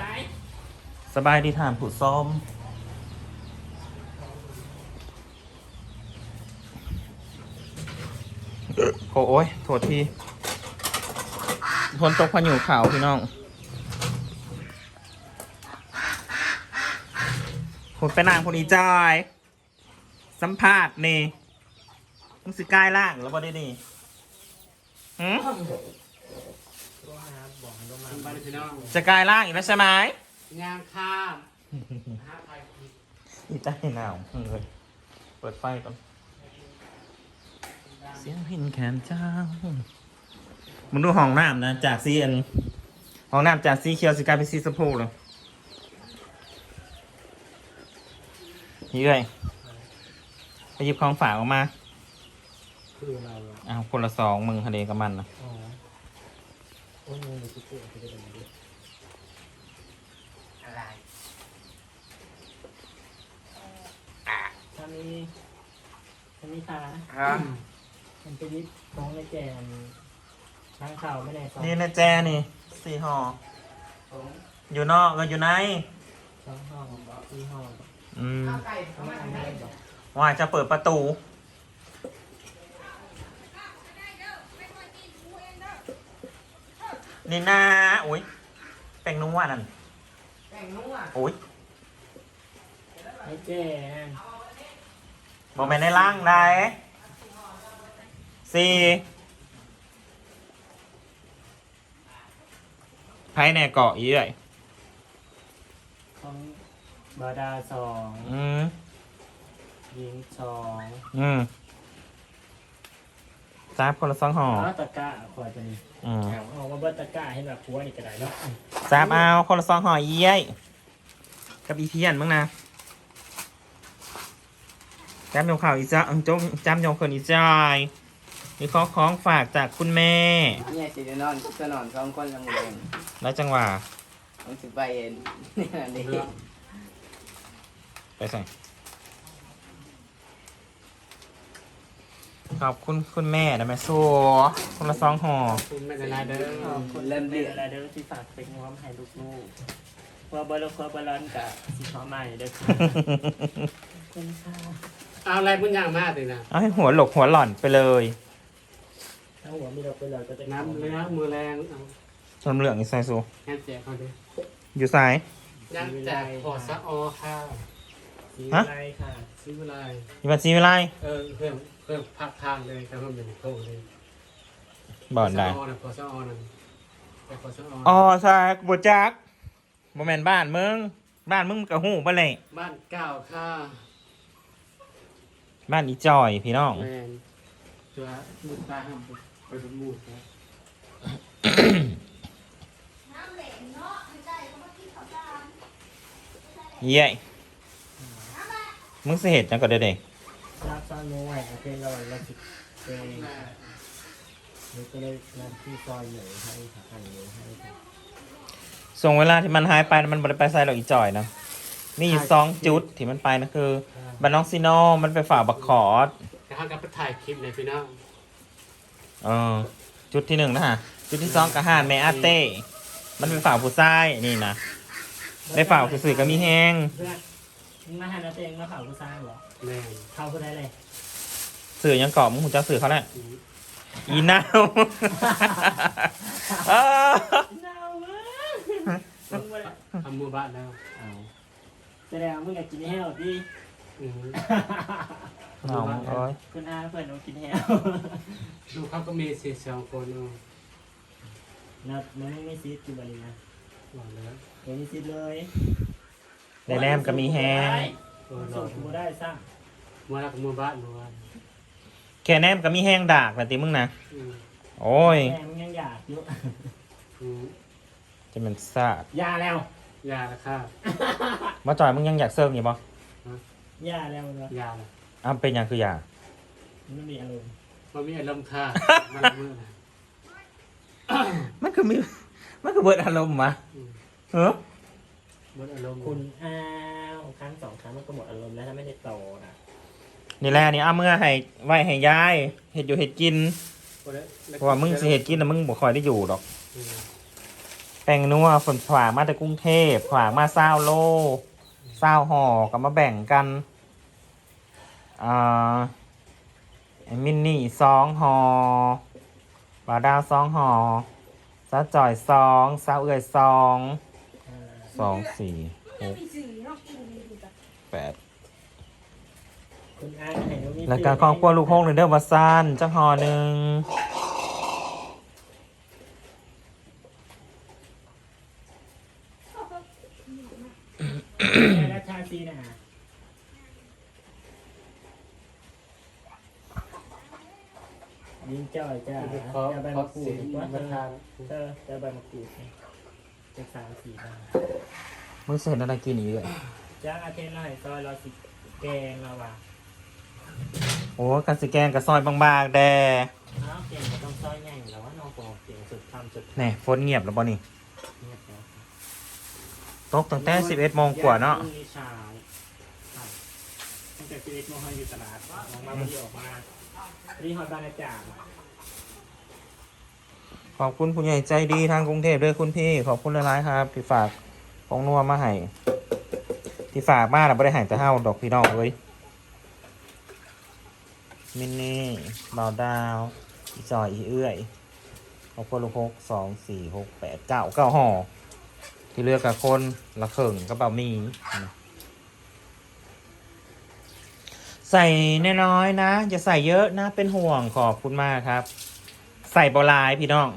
ซ้ายสบายดีทานผู้ส้มโอ้โอ้ยโทษทีทนตกพายุขาวพี่น้องคุณไปนางคนนี้จอย สัมภาษณ์นี่มึงสิกายล่างแล้วบ่ได้นี่หืม บ้านพี่น้องจะกลายล่างอีกแล้วใช่ไหมงามข้ามอีใต้หนาวเลยเปิดไฟก่อน เสียงพินแขนเจ้า มึงดูห้องน้ำนะ จากซีอันห้องน้ำจากสีเขียวสีกลายเป็นสีสมพูเลยนี่เลยไปหยิบของฝากออกมา คือเราเอาคนละสองมึงทะเลกับมันนะ อ๋อ โอ้ยมึงจะเกิดจะได้ยังไงอะไรถ้ามีถ้ามีตาครับมันเป็นนิดของในแกนช้างเข่าไม่แน่สองนี่นะแจนี่สี่ห่ออยู่นอกก็อยู่ในสองห้องสี่ห้องอืมไม่ทำได้หรอกว่าจะเปิดประตู นี่นาอุ้ยแป้งนัวนั่นแป้งนุ่มอะอุ้ยไอ้เจ้นั่นบอกแม่นในล่างได้สี่ไพ่แน่เกาะอีเลยของบาดาสองอืมยิงสองอืม จ้าบคนละสองห่อแล้วตะกร้าคอยจะนี่อืมเอาเอามาเบิดตะกร้าให้แบบผัวนี่ก็ได้เนาะจ้าบเอาคนละสองห่อเยี่ยยกับอีเพียนมึงนะจ้ามยงข่าวอีจ้าอังจงจ้ามยงคนอีจอยมีข้อคล้องฝากจากคุณแม่ เนี่ยสิได้นอนก็นอนสองคนละมือเองแล้วจังหวะผมสิไปเองเนี่ยนี่ไปใส่ ขอบคุณคุณแม่นะแม่สัวคนละสองห่อคุณไม่เป็นไรเด้อคนเล่นเดืออะไรเด้อที่ฝากเป็นง้อมให้ลูกๆเพื่อบอลเพื่อบอลลอนกับสีขาวใหม่เด้อค่ะเป็นค่ะเอาอะไรคุณย่างมากเลยนะเอาให้หัวหลกหัวหล่อนไปเลยถ้าหัวมีเราไปเลยก็จะน้ำเนื้อมือแรงเอาชมเหลืองอีไซซูแค่แจกเขาดิอยู่ซ้ายย่างแจกขอสะออค่ะสีอะไรค่ะซื้ออะไรอยู่บัญชีไม่ไรเออเพิ่มเพิ่มพักทานเลยครับมันเป็นโค้งเลยบ่อนได้ขอสะออนะขอสะออนั่นแต่ขอสะอออ๋อซากบจักบ่แม่นบ้านมึงบ้านมึงกับหูบ่เลยบ้านเก่าค่ะบ้านอีจอยพี่น้องแมนตัวมุดตาห้ามไปเป็นมูดนะเย้ยมึงสิเหตุจังก็ได้เด็ กทราบซ่อนนู้ไว้โอเคเราเราจิเป็นนี่ก็เลยนำที่ซอยเหนือให้ค่ะอันนี้ให้ค่ะส่งเวลาที่มันหายไปนะมันบ่ได้ไปใส่หรอกอีจอยนะมีอยู่สองจุดที่มันไปนะคือบ้านน้องซีโนมันไปฝ่ากบักขอดแล้วเขาก็ไปถ่ายคลิปในพี่น้องเออจุดที่หนึ่งนะฮะจุดที่สองกระหานแม่อาเต้ มันเป็นฝ่ากผู้ชายนี่นะได้ฝ่ากผู้สื่อก็มีแห้งเพื่อนมึงมาหานาเตงมาเผากูซ่าเหรอ แม่นเข้ากูได้เลยสื่อยังเกาะมึงหูจักสื่อเขาแหละอีนาวเออหนาวมากมึงมาทำมือบ้านแล้วเอาแสดงว่ามึงอยากกินแห้วดิอืมเอาโอ้ยคุณอาเพื่อนหนูกินแห้วดูเขาก็มีเสียสองคนเอานับมันไม่มีซีดอยู่บรินะหล่อแล้วไม่มีซีดเลยในแรมก็มีแห้งเออหล่ส่องกูได้สร้าง มาแล้วก็มือบ้านมือบ้านแค่แนมก็มีแห้งดากแหละติมึงนะอืมโอ้ยแม่มึงยังอยากอยู่ อืมจะเป็นซาดยาแล้ว ยาละค่ะมาจอยมึงยังอยากเซิร์ฟอยู่ปะยาแล้วเนาะยาละอ้าวเป็นหยังคืออยากมันไม่มีอารมณ์มันมีอารมณ์ค่ะมันมือนะมันคือมี มันคือเบิดอารมณ์มะอืมเฮ้อหมดอารมณ์คุณอ้าวครั้งสองครั้งมันก็หมดอารมณ์แล้วถ้าไม่ได้โตนะ นี่แหละนี่เอาเมื่อให้ไว้ให้ย้ายเห็ดอยู่เห็ดกินวเพราะว่ามึงสิเห็ดกินนะมึงบ่คอยได้อยู่ดอกอืมไปป้งนัวฝนฝามาจากกรุงเทพฝามาเศร้าโลเศร้าห่อก็มาแบ่งกันอ่ามินนี่สองห่อบาดาวสองห่อซาจ่อยสองซาเอื่อยสองสองสี่หกแปด คุณอาให้หนูมีรายการครอบครัวลูกโฮงหนึ่งเด้อวัดซันจักห่อหนึ่งแม่ราชาซีนะยิงจ่อยจ้าขอจะใบขอมะกรูเสียดงว่าประธานเออจะใบมะกรูดจะสามสี่บาทมึงเสร็จอะไรกินอีกเลยจ้างอาเทนเราให้ซอยเราสิแกงเราว่ะ โอ้กันสิแกงกับซอยบางๆแดอ้าวเก่งก็ต้องซอยใหญ่แล้วว่าน้องบอกเก่งสุดทำสุดแน่ฝนเงียบแล้วบ่นี่เงียบแล้วตกตั้งแต่สิบเอ็ดโมงกว่าเนาะพรุ่งนี้เช้าครับตั้งแต่สิบเอ็ดโมงเขาอยู่ตลาดออกมาพอดีออกมาพอดีฮอดบ้านอาจารย์ขอบคุณผู้ใหญ่ใจดีทางกรุงเทพด้วยคุณพี่ขอบคุณหลายๆครับที่ฝากของนัวมาให้ที่ฝากมาน่ะบ่ได้ให้แต่เฮาดอกพี่น้องเอ้ย มินนี่เบาดาว อีจอย อีเอื้อยขอบคุณลูกหกสองสี่หกแปดเก้าเก้าห่อ ที่เลือกกับคนละเข่งกระเป๋ามีนะใส่น้อยๆนะ อย่าใส่เยอะนะ เป็นห่วงขอบคุณมากครับ ใส่บอลายพี่น้อง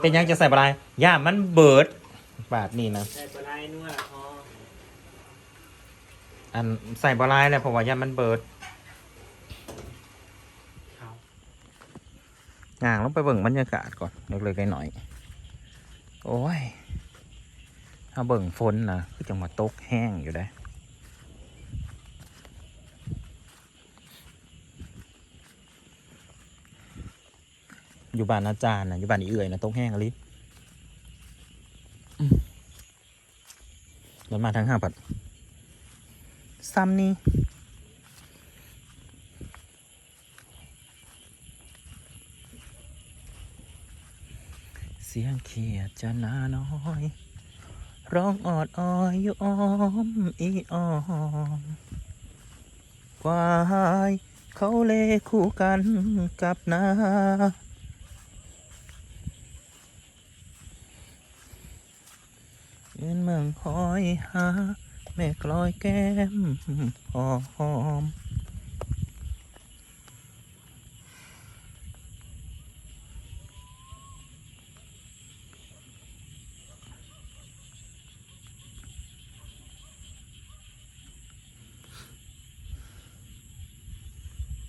เป็นยังจะใส่บอลายย่ามันเบิดบาทนี่นะ ใส่ปลาไหลนัวละพออันใส่บอลายแหละเพราะว่าย่ามันเบิด เขา ย่างลงไปเบิ่งบรรยากาศก่อนเล็กๆหน่อยโอ้ยถ้าเบิ่งฝนนะคือจังหวัดตกแห้งอยู่ได้อยู่บ้านอาจารย์นะอยู่บ้านอีเอื่อยนะตกแห้งอลิอืมแล้วมาทางห้าปัดซ้ำนี่ สียงเขียดจะนาน้อย ร้องออดอ้อยอยู่อ้อมอีอ้อมควายเขาเลคู่กันกับนาเงินเมืองคอยหาแม่กลอยแก้มหอม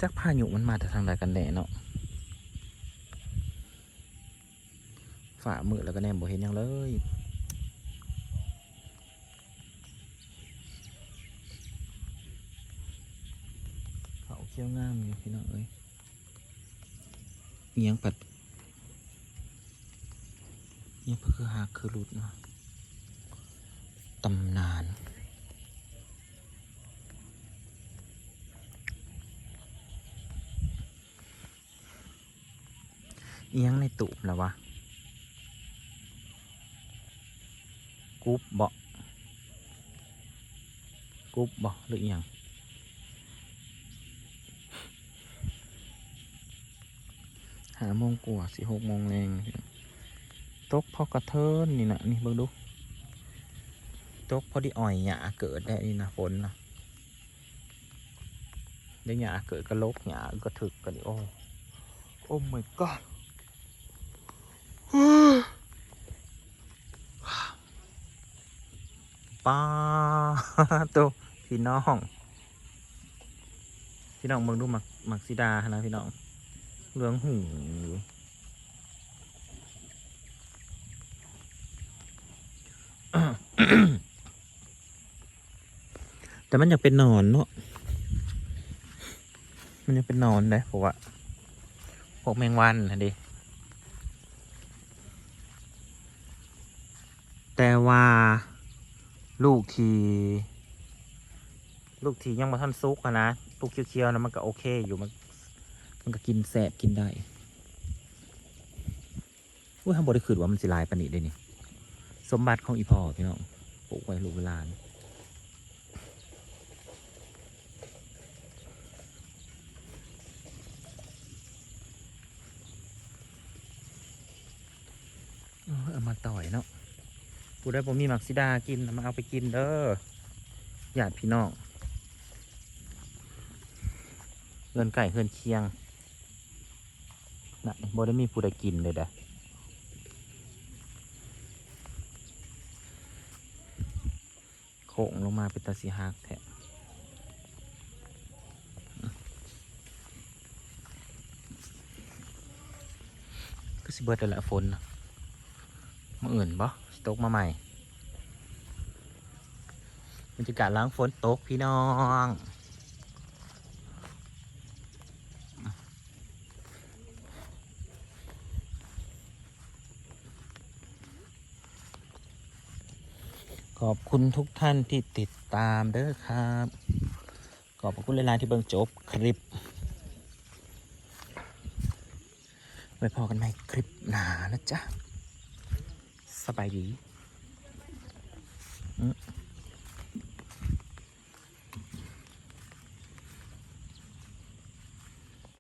จักพายุมันมาแต่ทางใดกันแน่เนาะฝ่ามือแล้วก็แนมบ่เห็นยังเลยเขาเขี้ยวงามอยู่พี่น้องเอ้ยเอียงปัดเอียงก็คือหากคือหลุดเนาะตำนาน อียงในตูบแล้ววะกุ๊บเบากุ๊บเบาะหรืออยังหาโมงกว่าสิหกโมงแรงตกพอกระเทินนี่นะนี่เบิ่งดูตกพอดีอ่อยหยาเกิดได้นี่นะฝนนะได้หยาเกิดก็ลกหยาก็ถึกกันดิโอ้โอ้ my god ป้าตัวพี่น้อง พี่น้องเบิ่งดูหมักหมักซิดานะพี่น้องเหลืองหูแต่มันอยากเป็นนอนเนาะ มันยังเป็นนอนเลยเพราะว่าพวกแมงวันนะดิ แต่ว่า ลูกทีลูกทียังมาทันซุกอะนะลูกเคี้ยวๆนะมันก็โอเคอยู่มันมันก็กินแสบกินได้อุ้ยทำบริคืดว่ามันสิลายปนนิดเนี่สมบัติของอีพ่อพี่น้องปลูกไว้ลูกเวลานเออเอามาต่อยเนาะ กูได้ผมมีมักซิดากินมาเอาไปกินเด้อญาติพี่น้องเงินไก่เงินเคียงน่ะบ่ได้มีผู้ใดกินเลยเด้อโค้งลงมาเป็นตาสีหักแทะก็สิเบิดแล้วแหละฝนนะ มาอื่นบ่สตกมาใหม่บรรยากาศล้างฝนตกพี่น้องขอบคุณทุกท่านที่ติดตามเด้อครับ ขอบคุณหลาที่เบิ่งจบคลิป ไว้พอกันใหม่คลิปหนานะจ๊ะ สบายดี